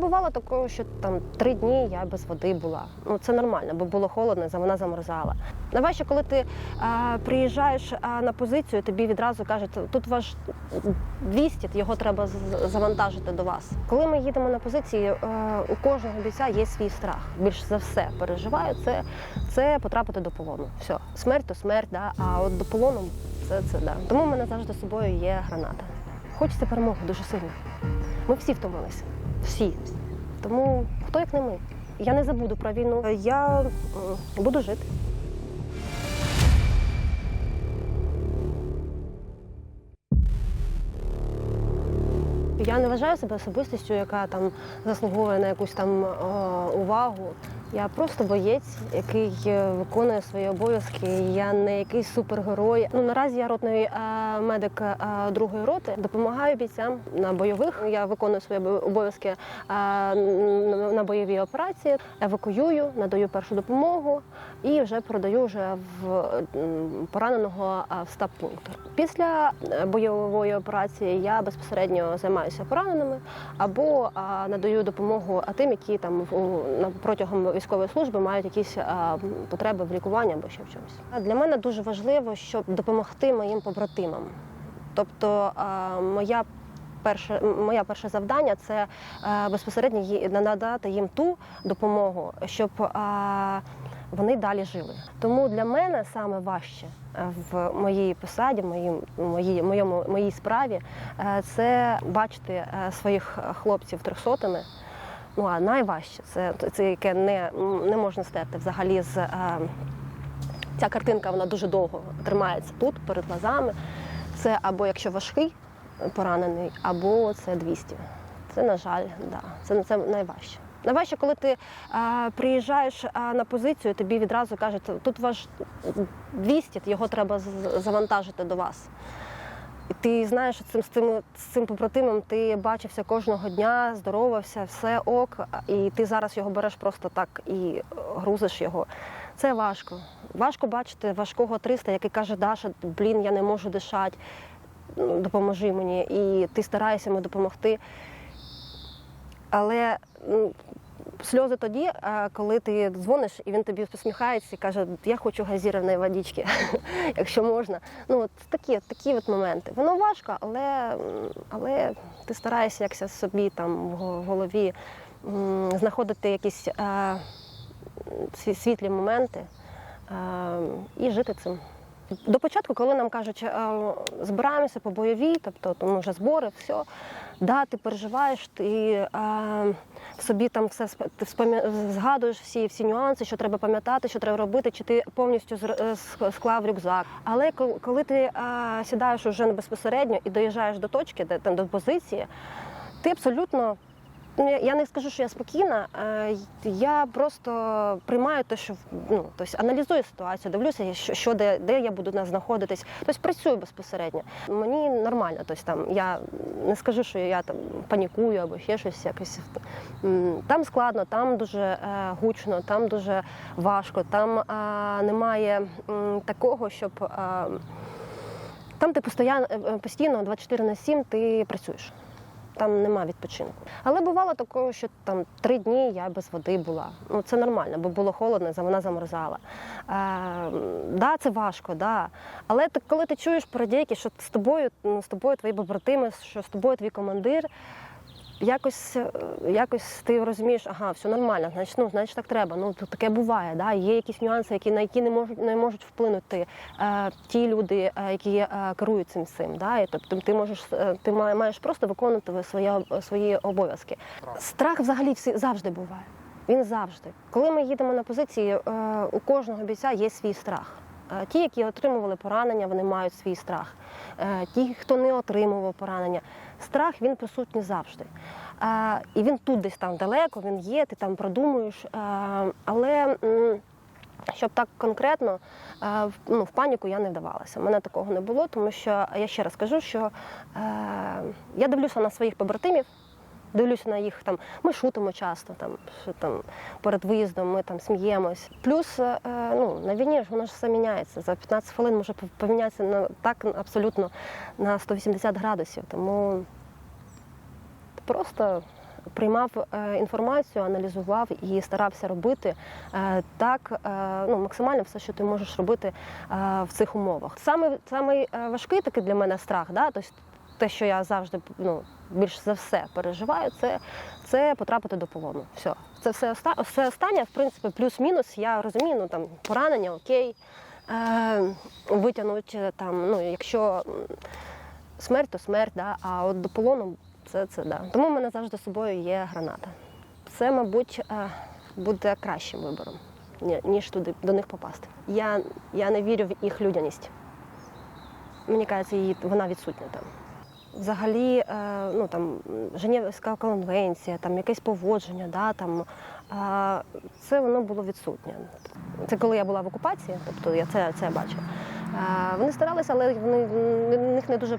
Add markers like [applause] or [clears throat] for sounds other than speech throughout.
Бувало такого, що там три дні я без води була. Ну це нормально, бо було холодно, вона замерзала. Найважче, коли ти а, приїжджаєш а, на позицію, тобі відразу кажуть, тут ваш 200, його треба завантажити до вас. Коли ми їдемо на позиції, е, у кожного бійця є свій страх. Більш за все переживаю, це, це потрапити до полону. Все, смерть то смерть, да? а от до полону це, це да. Тому в мене завжди з собою є граната. Хочеться перемоги дуже сильно. Ми всі втомилися. Всі. Тому хто як не ми? Я не забуду про війну. Я буду жити. Я не вважаю себе особистістю, яка там заслуговує на якусь там е, увагу. Я просто боєць, який е, виконує свої обов'язки. Я не якийсь супергерой. Ну наразі я ротний е, медик е, другої роти. Допомагаю бійцям на бойових. Я виконую свої обов'язки на на бойові операції, евакуюю, надаю першу допомогу і вже продаю вже в пораненого в стаб-пункт. Після е, бойової операції я безпосередньо займаюся пораненими або надаю допомогу тим, які там протягом військової служби мають якісь а, потреби в лікуванні або ще в чомусь. Для мене дуже важливо, щоб допомогти моїм побратимам. Тобто а, моя перше, моє перше завдання це е, безпосередньо надати їм ту допомогу, щоб вони далі жили. Тому для мене саме важче е, в моїй посаді, моїм, моїй, моєму, моїй справі, е, це бачити е, своїх хлопців трьохсотими. Ну а найважче це, це яке не, не можна стерти взагалі з. е, Ця картинка вона дуже довго тримається тут, перед глазами. Це або якщо важкий поранений, або це 200. Це, на жаль, да. це, це найважче. Найважче, коли ти а, приїжджаєш а, на позицію, тобі відразу кажуть, тут ваш 200, його треба завантажити до вас. І ти знаєш, що цим, з, цим, з цим побратимом ти бачився кожного дня, здоровався, все ок, і ти зараз його береш просто так і е, грузиш його. Це важко. Важко бачити важкого 300, який каже, Даша, блін, я не можу дишати, ну, допоможи мені. І ти стараєшся йому допомогти. Але ну, сльози тоді, е, коли ти дзвониш, і він тобі посміхається і каже, я хочу газірованої водички, [laughs] якщо можна. Ну, от такі, такі от моменти. Воно важко, але, але ти стараєшся якось собі там в голові знаходити якісь е, світлі моменти е, і жити цим. До початку, коли нам кажуть, е, збираємося по бойовій, тобто тому вже збори, все, да, ти переживаєш, ти е, собі там все ти згадуєш всі, всі нюанси, що треба пам'ятати, що треба робити, чи ти повністю е, склав рюкзак. Але коли ти е, сідаєш уже безпосередньо і доїжджаєш до точки, де там до позиції, ти абсолютно. Ну, я- не скажу, що я спокійна. е, Я просто приймаю те, що ну, тобто аналізую ситуацію, дивлюся, що, де, де я буду на- знаходитись. Тобто працюю безпосередньо. Мені нормально. Тобто, там, я не скажу, що я там панікую або ще щось якось. Там складно, там дуже е, гучно, там дуже важко, там е, немає такого, щоб. е, там ти постійно, постійно 24 на 7 ти працюєш. Там нема відпочинку. Але бувало такого, що там три дні я без води була. Ну це нормально, бо було холодно, вона замерзала. Е, да, це важко, да. Але коли ти чуєш парадійки, що з тобою, ну, з тобою твої побратими, що з тобою твій командир, якось, е, якось ти розумієш, ага, все нормально, значить, ну, значить так треба. Ну тут таке буває. Да? Є якісь нюанси, які на які не можуть не можуть вплинути е, ті люди, е, які е, керують цим всім. Да? І, тобто ти можеш е, ти має- маєш просто виконувати свої, свої обов'язки. Страх взагалі всі завжди буває. Він завжди. Коли ми їдемо на позиції, е, у кожного бійця є свій страх. Е, Ті, які отримували поранення, вони мають свій страх. Е, Ті, хто не отримував поранення, страх він присутній завжди. Е, І він тут десь там далеко, він є, ти там продумуєш. Але щоб так конкретно ну, в паніку я не вдавалася. У мене такого не було, тому що я ще раз кажу, що я дивлюся на своїх побратимів. Дивлюся на їх там, ми шутимо часто, там що там перед виїздом ми там сміємось. Плюс е, ну, на війні ж воно ж все міняється. За 15 хвилин може помінятися на так абсолютно на 180 градусів. Тому просто приймав е, інформацію, аналізував і старався робити е, так е, ну, максимально все, що ти можеш робити е, в цих умовах. Саме самий е, важкий такий для мене страх, да? тобто те, що я завжди ну, більш за все переживаю, це, це потрапити до полону. Все. Це все, оста... все останнє, в принципі, плюс-мінус. Я розумію, ну там поранення, окей. Е, витягнуть е, там, ну, якщо смерть, то смерть, да? а от до полону це, це да. Тому в мене завжди з собою є граната. Це, мабуть, е, буде кращим вибором, ніж туди до них попасти. Я, я не вірю в їх людяність. Мені кажеться, її вона відсутня там. Взагалі, е, ну там Женевська конвенція, там якесь поводження, да, там, е, це воно було відсутнє. Це коли я була в окупації, тобто я це, це бачила. Е, Вони старалися, але в них не дуже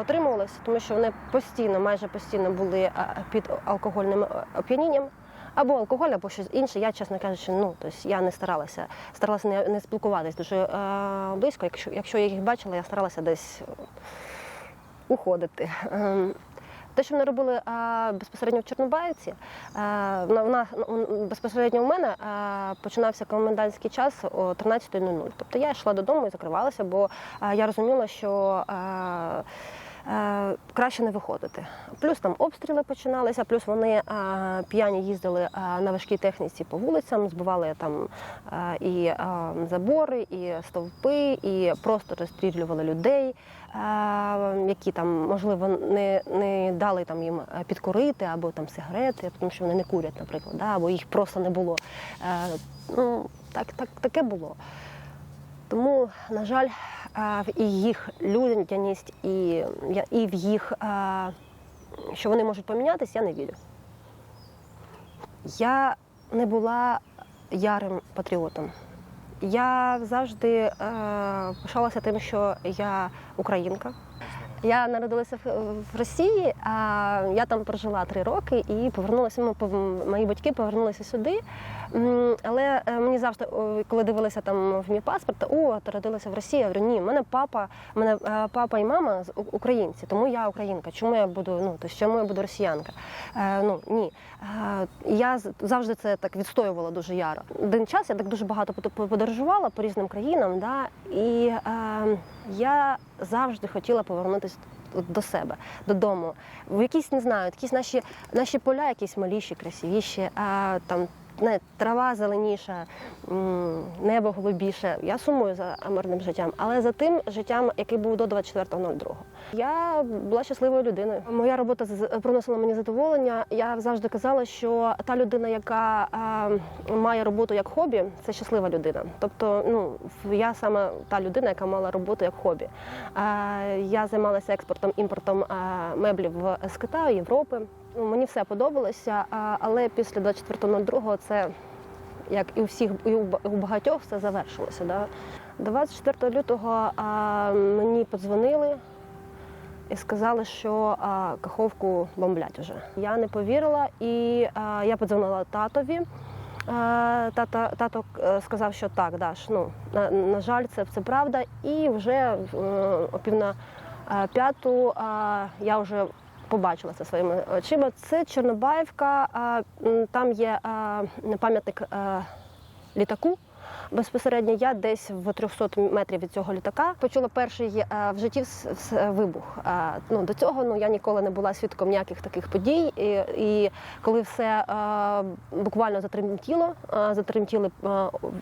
отримувалося, тому що вони постійно, майже постійно були під алкогольним оп'янінням. Або алкоголь, або щось інше. Я, чесно кажучи, ну тобто я не старалася, старалася не, не спілкуватись дуже е, близько. Якщо, якщо я їх бачила, я старалася десь уходити. Ем, Те, що вони робили а, безпосередньо в Чорнобаївці, а, на- в нас- безпосередньо у мене а, починався комендантський час о 13.00. Тобто я йшла додому і закривалася, бо а, я розуміла, що а, е, краще не виходити. Плюс там обстріли починалися, плюс вони п'яні їздили на важкій техніці по вулицям, збивали там і забори, і стовпи, і просто розстрілювали людей, які там, можливо, не, не дали там їм е, підкурити або там сигарети, тому що вони не курять, наприклад, да, або їх просто не було. Е, ну, так, так, таке було. Тому, на жаль, в їх людяність, і, і в їх, що вони можуть помінятися, я не вірю. Я не була ярим патріотом. Я завжди е, пишалася тим, що я українка. Я народилася в, Росії, а я там прожила три роки і повернулася. Ми пов- мої батьки повернулися сюди. Але е, мені завжди, коли дивилися там в мій паспорт, о, ти родилася в Росії. Я говорю, ні, мене папа, мене е, папа і мама українці, тому я українка. Чому я буду? Ну то чому я буду росіянка? Е, ну ні. Я завжди це так відстоювала дуже яро. Один час я так дуже багато подорожувала по різним країнам, да, і е, я завжди хотіла повернутися до себе, додому. В якісь не знаю, якісь наші, наші поля, якісь маліші, красивіші, а там. Не, трава зеленіша, небо голубіше. Я сумую за мирним життям, але за тим життям, який був до 24.02. Я була щасливою людиною. Моя робота приносила мені задоволення. Я завжди казала, що та людина, яка а, має роботу як хобі, це щаслива людина. Тобто, ну я саме та людина, яка мала роботу як хобі. А, я займалася експортом імпортом а, меблів з Китаю, Європи. Ну, мені все подобалося, а, але після 24.02 це як і у всіх, і у багатьох все завершилося. Да? 24 лютого а, мені подзвонили і сказали, що а, Каховку бомблять уже. Я не повірила, і а, я подзвонила татові. Тата, тато е, сказав, що так, Даш, ну, на, на жаль, це, це правда. І вже е, о пів на е, п'яту я вже побачила це своїми очима. Це Чорнобаївка, там є пам'ятник літаку. Безпосередньо я десь в 300 метрів від цього літака почула перший е, в житті вибух. Ну до цього ну я ніколи не була свідком ніяких таких подій. І, і коли все е, буквально затремтіло, е, затремтіли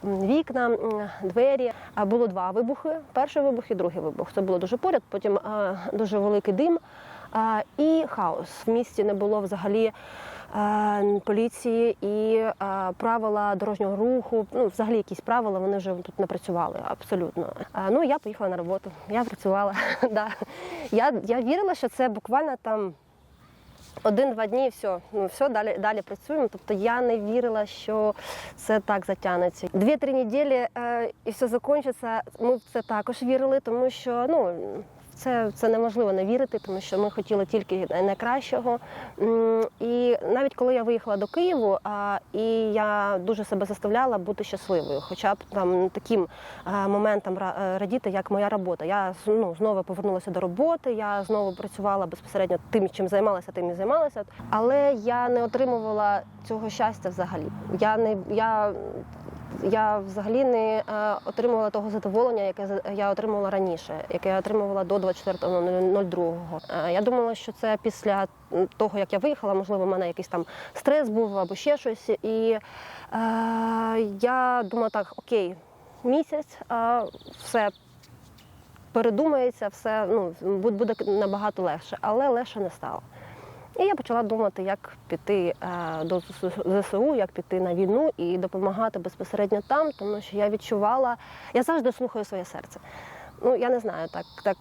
вікна, двері. Було два вибухи: перший вибух і другий вибух. Це було дуже поряд. Потім дуже великий дим і хаос. В місті не було взагалі поліції і е, правила дорожнього руху. Ну, взагалі якісь правила вони вже тут не працювали абсолютно. Е, ну я поїхала на роботу. Я працювала. [laughs] да. я, я вірила, що це буквально там. Один-два дні і все. Ну все, далі далі працюємо. Тобто я не вірила, що це так затягнеться. Дві-три неділі е, і все закінчиться. Ми в це також вірили, тому що ну це, це неможливо не вірити, тому що ми хотіли тільки найкращого. І навіть коли я виїхала до Києву, і я дуже себе заставляла бути щасливою, хоча б там таким моментом е, радіти, як моя робота. Я ну, знову повернулася до роботи, я знову працювала безпосередньо тим, чим займалася, тим і займалася. Але я не отримувала цього щастя взагалі. Я не я я взагалі не е, отримувала того задоволення, яке я отримувала раніше, яке я отримувала до 24.02. Е, Я думала, що це після того, як я виїхала, можливо, в мене якийсь там стрес був або ще щось. І е, я думала так, окей, місяць, е, все передумається, все ну, буде набагато легше, але легше не стало. І я почала думати, як піти е, до ЗСУ, як піти на війну і допомагати безпосередньо там, тому що я відчувала, я завжди слухаю своє серце. Ну, я не знаю, так, так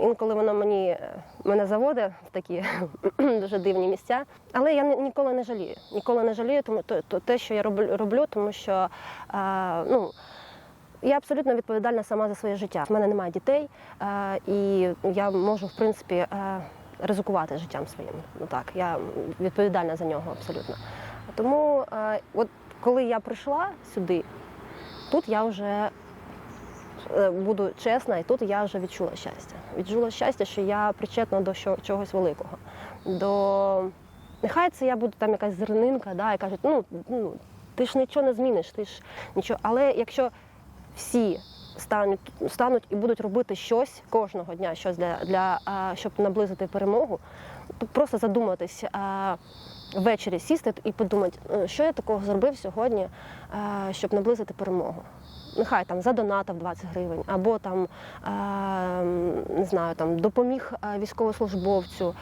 інколи воно мені е, мене заводить в такі [clears throat] дуже дивні місця. Але я ні- ніколи не жалію. Ніколи не жалію, тому то, то те, що я роблю, тому що е, ну, я абсолютно відповідальна сама за своє життя. У мене немає дітей, і я можу, в принципі, ризикувати життям своїм. Ну так, я відповідальна за нього абсолютно. Тому, е, от коли я прийшла сюди, тут я вже е, буду чесна, і тут я вже відчула щастя. Відчула щастя, що я причетна до що- чогось великого. До нехай це я буду там якась зернинка, да, і кажуть, ну, ну ти ж нічого не зміниш, ти ж нічого. Але якщо всі стануть, стануть і будуть робити щось кожного дня, щось для, для щоб наблизити перемогу, просто задуматись. Ввечері сісти і подумати, «Е, що я такого зробив сьогодні, щоб наблизити перемогу. Нехай там задонатив 20 гривень, або там не знаю, там допоміг військовослужбовцю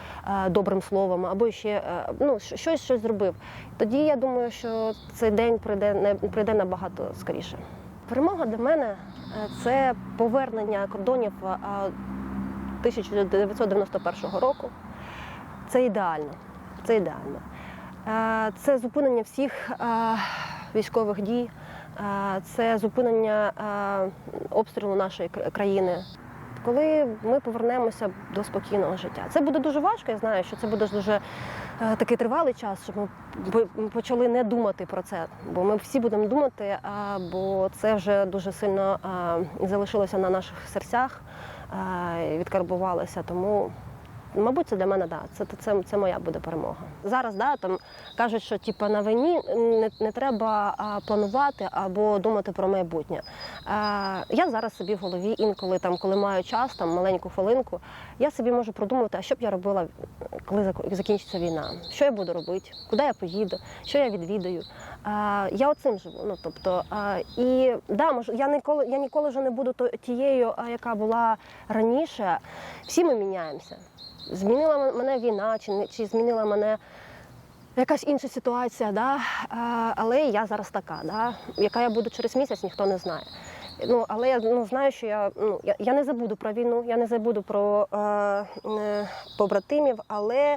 добрим словом, або ще е, ну, щось, щось зробив. Тоді я думаю, що цей день прийде не прийде набагато скоріше. Перемога для мене е, це повернення кордонів е, 1991 року. Це ідеально. Це ідеально. Е, Це зупинення всіх е, військових дій, е, це зупинення е, обстрілу нашої країни. Коли ми повернемося до спокійного життя, це буде дуже важко. Я знаю, що це буде дуже е, такий тривалий час, щоб ми по- почали не думати про це. Бо ми всі будемо думати, е, бо це вже дуже сильно е, залишилося на наших серцях, е, і відкарбувалося. Тому Мабуть, це для мене да. Це, це, це моя буде перемога. Зараз да, там кажуть, що типу, на війні не, не треба а, планувати або думати про майбутнє. А, я зараз собі в голові інколи, там, коли маю час, там маленьку хвилинку, я собі можу продумати, а що б я робила, коли закінчиться війна, що я буду робити, куди я поїду, що я відвідаю. А, я оцим живу. Ну, тобто, а, і да, мож, я ніколи, я ніколи вже не буду тією, яка була раніше. Всі ми міняємося. Змінила мене війна, чи, чи змінила мене якась інша ситуація, да? але я зараз така, да? яка я буду через місяць, ніхто не знає. Ну, але я ну, знаю, що я, ну, я, я не забуду про війну, я не забуду про е, е, побратимів, але е,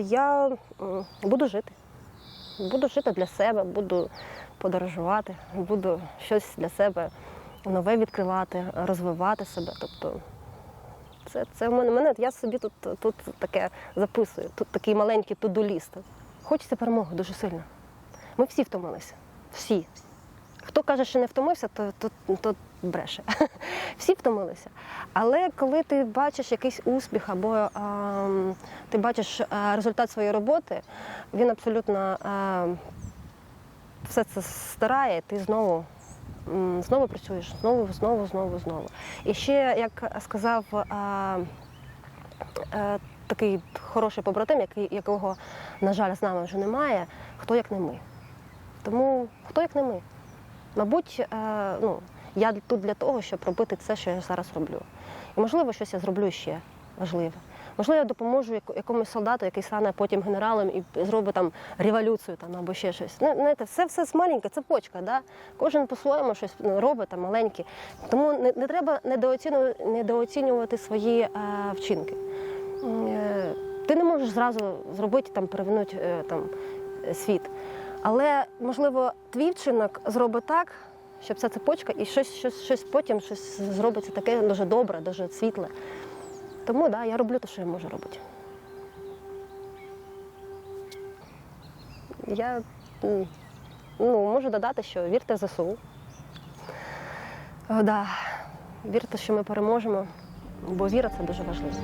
я буду жити. Буду жити для себе, буду подорожувати, буду щось для себе нове відкривати, розвивати себе. Тобто це, це в мене, мене я собі тут, тут таке записую, тут такий маленький туду-ліст. Хочеться перемоги дуже сильно. Ми всі втомилися. Всі. Хто каже, що не втомився, то, то, то бреше. [laughs] Всі втомилися. Але коли ти бачиш якийсь успіх або ем, ти бачиш результат своєї роботи, він абсолютно ем, все це стирає, ти знову, знову працюєш, знову, знову, знову, знову. І ще, як сказав е, е, такий хороший побратим, який, якого, на жаль, з нами вже немає, хто як не ми. Тому хто як не ми. Мабуть, е, ну, я тут для того, щоб робити це, що я зараз роблю. І можливо, щось я зроблю ще важливе. Можливо, я допоможу якомусь солдату, який стане потім генералом і зробить там революцію там, або ще щось. Не, знаєте, все, маленьке, цепочка. Да? Кожен по-своєму щось ну, робить там маленьке. Тому не, не треба недооцінювати, недооцінювати свої е, вчинки. Е, Ти не можеш зразу зробити там, перевернути е, там, світ. Але, можливо, твій вчинок зробить так, щоб ця цепочка і щось, щось, щось потім щось зробиться таке дуже добре, дуже світле. Тому да, я роблю те, що я можу робити. Я ну, можу додати, що вірте в ЗСУ. О, да. Вірте, що ми переможемо, бо віра це дуже важливо.